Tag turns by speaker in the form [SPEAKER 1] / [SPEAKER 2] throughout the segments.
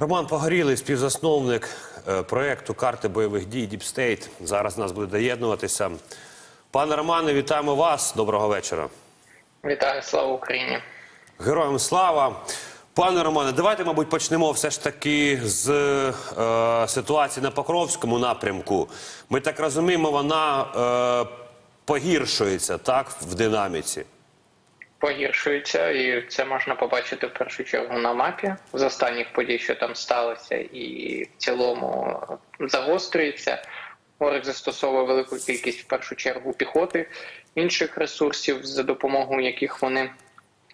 [SPEAKER 1] Роман Погорілий, співзасновник е, проєкту карти бойових дій State. Зараз нас буде доєднуватися. Пане Романе, вітаємо вас. Доброго вечора.
[SPEAKER 2] Вітаю, слава Україні.
[SPEAKER 1] Героям слава. Пане Романе, давайте, мабуть, почнемо все ж таки з е, ситуації на Покровському напрямку. Ми так розуміємо, вона е, погіршується так в динаміці.
[SPEAKER 2] Погіршується, і це можна побачити в першу чергу на мапі з останніх подій, що там сталося, і в цілому загострюється. Ворог застосовує велику кількість в першу чергу піхоти інших ресурсів, за допомогою яких вони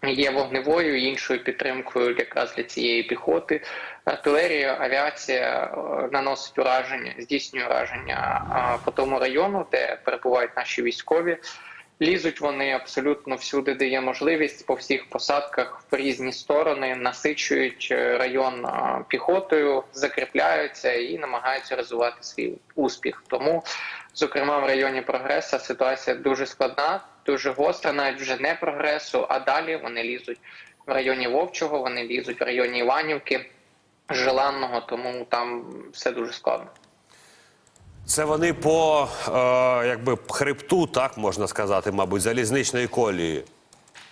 [SPEAKER 2] є вогневою іншою підтримкою якраз для цієї піхоти. Артилерія, авіація е, наносить ураження, здійснює ураження е, по тому району, де перебувають наші військові. Лізуть вони абсолютно всюди, де є можливість по всіх посадках в різні сторони, насичують е, район е, піхотою, закріпляються і намагаються розвивати свій успіх. Тому, зокрема, в районі прогреса ситуація дуже складна, дуже гостра, навіть вже не прогресу, а далі вони лізуть в районі Вовчого, вони лізуть в районі Іванівки, Желанного, тому там все дуже складно.
[SPEAKER 1] Це вони по е, якби хребту, так можна сказати, мабуть, залізничної колії.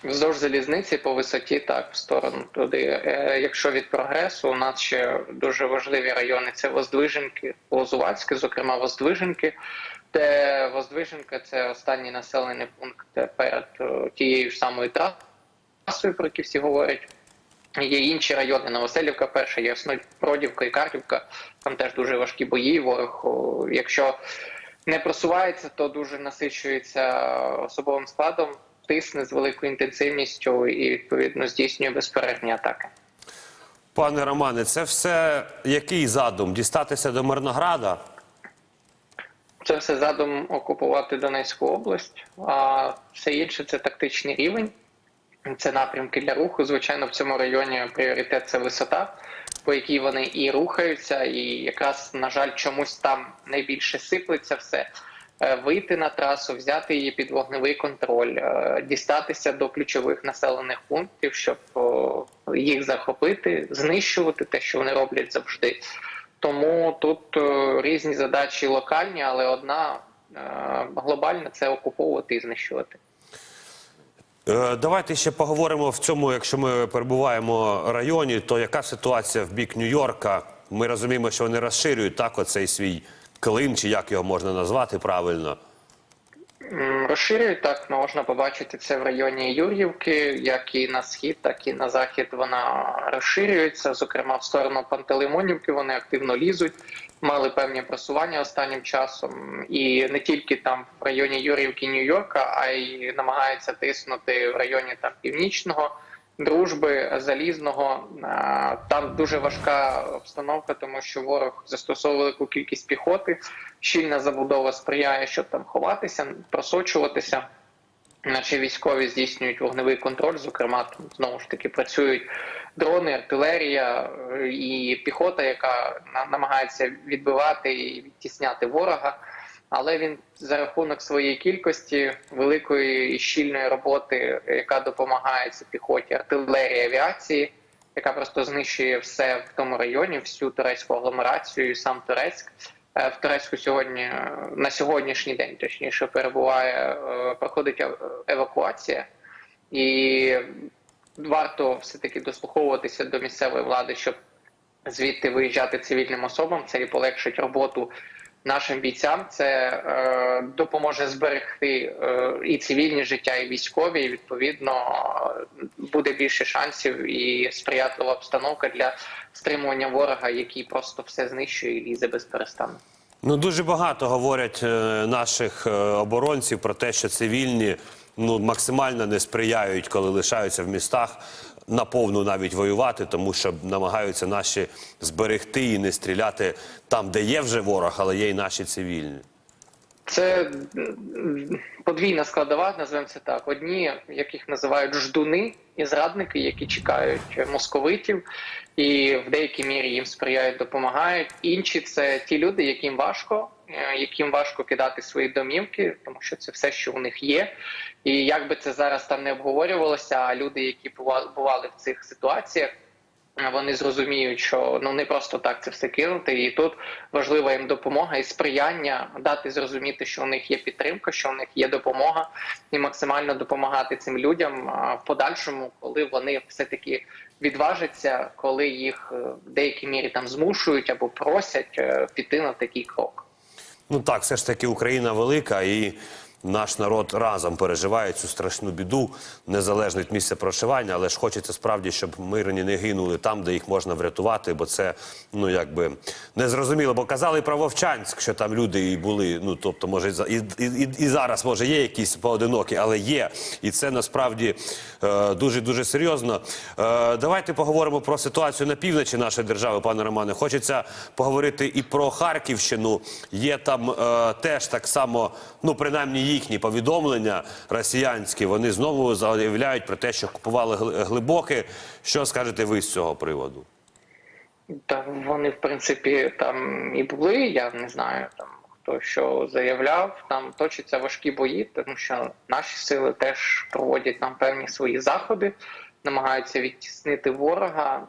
[SPEAKER 2] Вздовж залізниці по висоті, так, в сторону туди. Е, Якщо від прогресу, у нас ще дуже важливі райони це Воздвиженки, Лозувацьке, зокрема Воздвиженки, де Воздвиженка це останній населений пункт перед е, тією ж самою трасою, про які всі говорять. Є інші райони Новоселівка, перша, Яснопродівка і Картівка. Там теж дуже важкі бої. Ворог, якщо не просувається, то дуже насичується особовим складом, тисне з великою інтенсивністю і відповідно здійснює безперервні атаки.
[SPEAKER 1] Пане Романе, це все який задум? Дістатися до Мирнограда?
[SPEAKER 2] Це все задум окупувати Донецьку область, а все інше це тактичний рівень. Це напрямки для руху. Звичайно, в цьому районі пріоритет це висота, по якій вони і рухаються, і якраз, на жаль, чомусь там найбільше сиплеться все. Е, Вийти на трасу, взяти її під вогневий контроль, е, дістатися до ключових населених пунктів, щоб їх захопити, знищувати те, що вони роблять завжди. Тому тут е, різні задачі локальні, але одна глобальна це окуповувати і знищувати.
[SPEAKER 1] Е, давайте ще поговоримо в цьому, якщо ми перебуваємо в районі, то яка ситуація в бік Нью-Йорка? Ми розуміємо, що вони розширюють так оцей свій клин, чи як його можна назвати правильно.
[SPEAKER 2] Розширюють так, можна побачити це в районі Юр'ївки, як і на схід, так і на захід вона розширюється. Зокрема, в сторону Пантелеймонівки вони активно лізуть, мали певні просування останнім часом, і не тільки там в районі Юр'ївки, Нью-Йорка, а й намагаються тиснути в районі там північного. Дружби залізного там дуже важка обстановка, тому що ворог застосовує велику кількість піхоти. Щільна забудова сприяє, щоб там ховатися, просочуватися. Наші військові здійснюють вогневий контроль. Зокрема, там знову ж таки працюють дрони, артилерія е, і піхота, яка на- намагається відбивати і відтісняти ворога. Але він за рахунок своєї кількості, великої і щільної роботи, яка допомагає цій піхоті, артилерії, авіації, яка просто знищує все в тому районі, всю турецьку агломерацію, і сам Турецьк. Е, В Турецьку сьогодні на сьогоднішній день, точніше, перебуває, е, проходить евакуація, і варто все таки дослуховуватися до місцевої влади, щоб звідти виїжджати цивільним особам. Це і полегшить роботу нашим бійцям. Це е, допоможе зберегти е, і цивільні життя, і військові. І відповідно е, буде більше шансів і сприятлива обстановка для стримування ворога, який просто все знищує і лізе без перестану.
[SPEAKER 1] Ну дуже багато говорять е, наших е, оборонців про те, що цивільні ну максимально не сприяють, коли лишаються в містах наповну навіть воювати, тому що намагаються наші зберегти і не стріляти там, де є вже ворог, але є і наші цивільні.
[SPEAKER 2] Це подвійна складова, називаємо це так. Одні, яких називають ждуни і зрадники, які чекають московитів, і в деякій мірі їм сприяють, допомагають. Інші це ті люди, яким важко, е, яким важко кидати свої домівки, тому що це все, що у них є. І як би це зараз там не обговорювалося, а люди, які бува- бували в цих ситуаціях, вони зрозуміють, що ну не просто так це все кинути, і тут важлива їм допомога і сприяння дати зрозуміти, що у них є підтримка, що у них є допомога, і максимально допомагати цим людям в подальшому, коли вони все таки відважаться, коли їх е, в деякій мірі там змушують або просять е, піти на такий крок.
[SPEAKER 1] Ну так, все ж таки Україна велика і наш народ разом переживає цю страшну біду, незалежно від місця проживання, але ж хочеться справді, щоб мирні не гинули там, де їх можна врятувати, бо це ну якби незрозуміло. Бо казали про Вовчанськ, що там люди і були. Ну тобто, може, і, і, і зараз може є якісь поодинокі, але є. І це насправді е, дуже дуже серйозно. Е, давайте поговоримо про ситуацію на півночі нашої держави, пане Романе. Хочеться поговорити і про Харківщину. Є там е, теж так само, ну принаймні їхні повідомлення росіянські. Вони знову заявляють про те, що купували гли- глибоке. Що скажете ви з цього приводу?
[SPEAKER 2] Та вони, в принципі, там і були. Я не знаю там хто що заявляв. Там точаться важкі бої, тому що наші сили теж проводять там певні свої заходи, намагаються відтіснити ворога.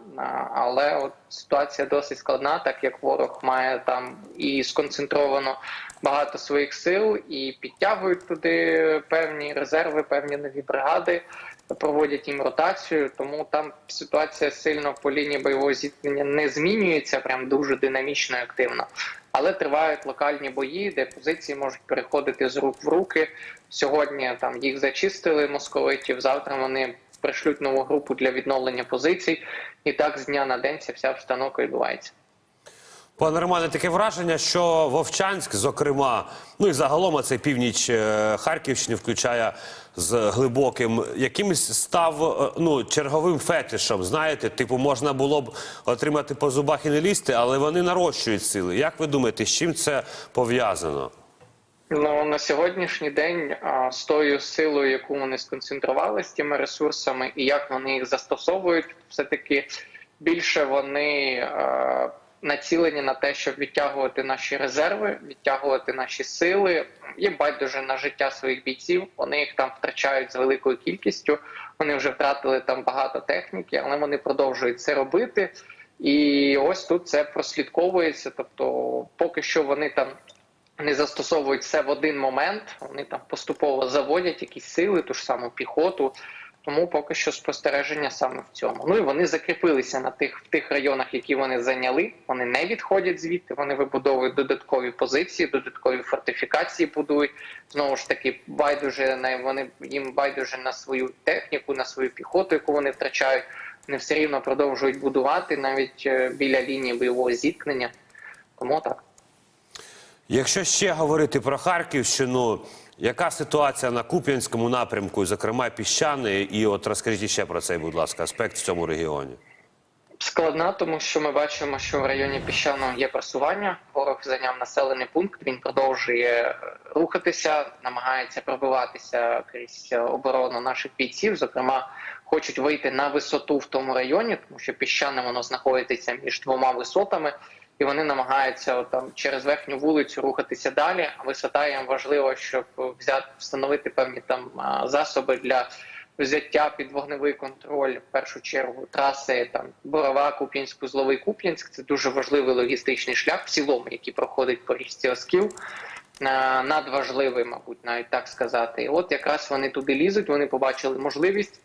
[SPEAKER 2] Але от ситуація досить складна, так як ворог має там і сконцентровано багато своїх сил, і підтягують туди певні резерви, певні нові бригади проводять їм ротацію, тому там ситуація сильно по лінії бойового зіткнення не змінюється, прям дуже динамічно і активно. Але тривають локальні бої, де позиції можуть переходити з рук в руки. Сьогодні там їх зачистили московитів. Завтра вони пришлють нову групу для відновлення позицій, і так з дня на день ця вся обстановка відбувається.
[SPEAKER 1] Пане Романе, таке враження, що Вовчанськ, зокрема, ну і загалом цей північ е, Харківщини, включає з глибоким, якимось став е, ну черговим фетишем. Знаєте, типу, можна було б отримати по зубах і не лізти, але вони нарощують сили. Як ви думаєте, з чим це пов'язано?
[SPEAKER 2] Ну на сьогоднішній день а, з тою силою, яку вони сконцентрували з тими ресурсами, і як вони їх застосовують, все таки більше вони е, націлені на те, щоб відтягувати наші резерви, відтягувати наші сили. Їм байдуже на життя своїх бійців. Вони їх там втрачають з великою кількістю. Вони вже втратили там багато техніки, але вони продовжують це робити. І ось тут це прослідковується. Тобто, поки що вони там не застосовують все в один момент. Вони там поступово заводять якісь сили, ту ж саму піхоту. Тому поки що спостереження саме в цьому. Ну і вони закріпилися на тих в тих районах, які вони зайняли. Вони не відходять звідти. Вони вибудовують додаткові позиції, додаткові фортифікації будують. Знову ж таки, байдуже на вони їм байдуже на свою техніку, на свою піхоту, яку вони втрачають. Вони все рівно продовжують будувати навіть е, біля лінії бойового зіткнення. Тому так.
[SPEAKER 1] Якщо ще говорити про Харківщину, яка ситуація на Куп'янському напрямку, зокрема піщани, і от розкажіть ще про цей, будь ласка, аспект в цьому регіоні.
[SPEAKER 2] Складна, тому що ми бачимо, що в районі піщаного є просування. Ворог зайняв населений пункт. Він продовжує е, рухатися, намагається пробиватися крізь оборону наших бійців. Зокрема, хочуть вийти на висоту в тому районі, тому що піщане воно знаходиться між двома висотами, і вони намагаються там через верхню вулицю рухатися далі. А висота їм важлива, щоб взяти встановити певні там засоби для взяття під вогневий контроль в першу чергу траси там Борова, Куп'янськ, Узловий Куп'янськ. Це дуже важливий логістичний шлях в цілому, який проходить по річці Оскіл. Е, Надважливий, мабуть, навіть так сказати. І от якраз вони туди лізуть, вони побачили можливість.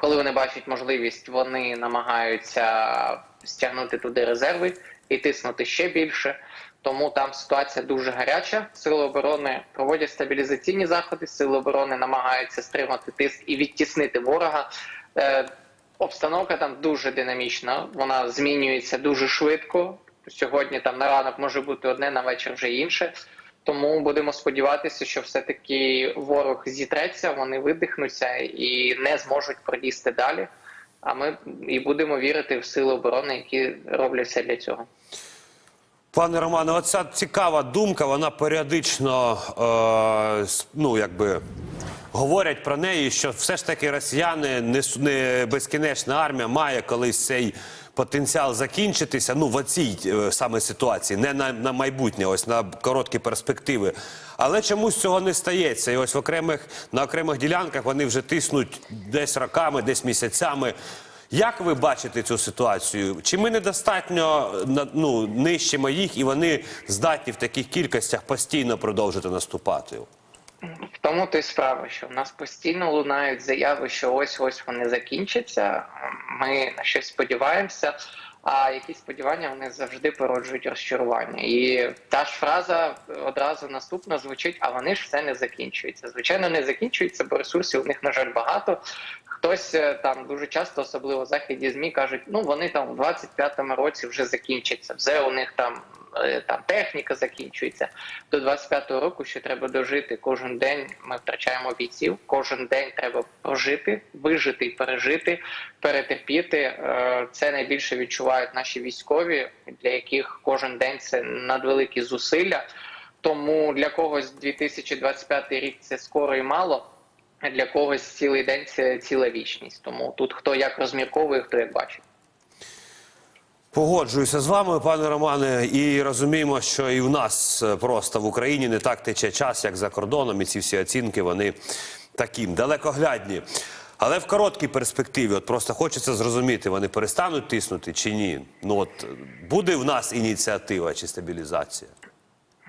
[SPEAKER 2] Коли вони бачать можливість, вони намагаються стягнути туди резерви і тиснути ще більше. Тому там ситуація дуже гаряча. Сили оборони проводять стабілізаційні заходи. Сили оборони намагаються стримати тиск і відтіснити ворога. Е, обстановка там дуже динамічна. Вона змінюється дуже швидко. Сьогодні там на ранок може бути одне, на вечір вже інше. Тому будемо сподіватися, що все-таки ворог зітреться, вони видихнуться і не зможуть пролізти далі. А ми і будемо вірити в сили оборони, які роблять все для цього.
[SPEAKER 1] Пане Романе, оця цікава думка, вона періодично е, ну, якби, говорять про неї, що все ж таки росіяни не, не безкінечна армія має колись цей потенціал закінчитися. Ну, в оцій е, саме ситуації, не на, на майбутнє, ось на короткі перспективи. Але чомусь цього не стається. І ось в окремих, на окремих ділянках вони вже тиснуть десь роками, десь місяцями. Як ви бачите цю ситуацію? Чи ми недостатньо ну, нищимо їх, і вони здатні в таких кількостях постійно продовжити наступати?
[SPEAKER 2] Тому то й справа, що в нас постійно лунають заяви, що ось ось вони закінчаться. Ми на щось сподіваємося. А якісь сподівання вони завжди породжують розчарування. І та ж фраза одразу наступна звучить: а вони ж все не закінчується. Звичайно, не закінчується, бо ресурсів у них на жаль багато. Хтось е, там дуже часто, особливо західні змі, кажуть, ну вони там в 25-му році вже закінчаться. Вже у них там е, там техніка закінчується. До 25-го року ще треба дожити. Кожен день ми втрачаємо бійців. Кожен день треба прожити, вижити і пережити, перетерпіти. Е, Це найбільше відчувають наші військові, для яких кожен день це надвеликі зусилля. Тому для когось 2025 рік це скоро і мало. Для когось цілий день це ціла вічність. Тому тут хто як розмірковує, хто як бачить.
[SPEAKER 1] Погоджуюся з вами, пане Романе, і розуміємо, що і в нас просто в Україні не так тече час, як за кордоном, і ці всі оцінки вони такі далекоглядні. Але в короткій перспективі, от просто хочеться зрозуміти, вони перестануть тиснути чи ні. Ну от буде в нас ініціатива чи стабілізація?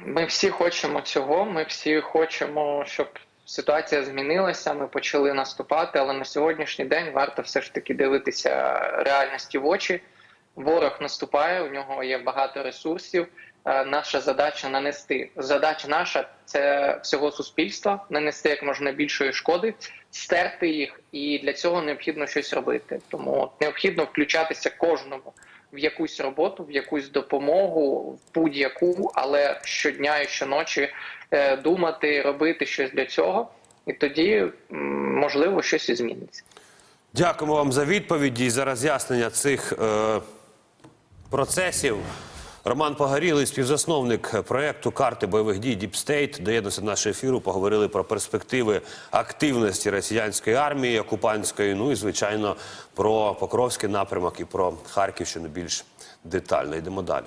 [SPEAKER 2] Ми всі хочемо цього. Ми всі хочемо, щоб ситуація змінилася. Ми почали наступати, але на сьогоднішній день варто все ж таки дивитися реальності в очі. Ворог наступає, у нього є багато ресурсів. Е, Наша задача нанести. Задача наша це всього суспільства, нанести як можна більшої шкоди, стерти їх, і для цього необхідно щось робити. Тому необхідно включатися кожному в якусь роботу, в якусь допомогу, в будь-яку, але щодня і щоночі е, думати, робити щось для цього, і тоді можливо щось і зміниться.
[SPEAKER 1] Дякуємо вам за відповіді і за роз'яснення цих е, процесів. Роман Погорілий, співзасновник проєкту карти бойових дій Діпстейт, доєднався до нашого ефіру. Поговорили про перспективи активності росіянської армії окупантської. Ну і звичайно про Покровський напрямок і про Харківщину більш детально. Йдемо далі.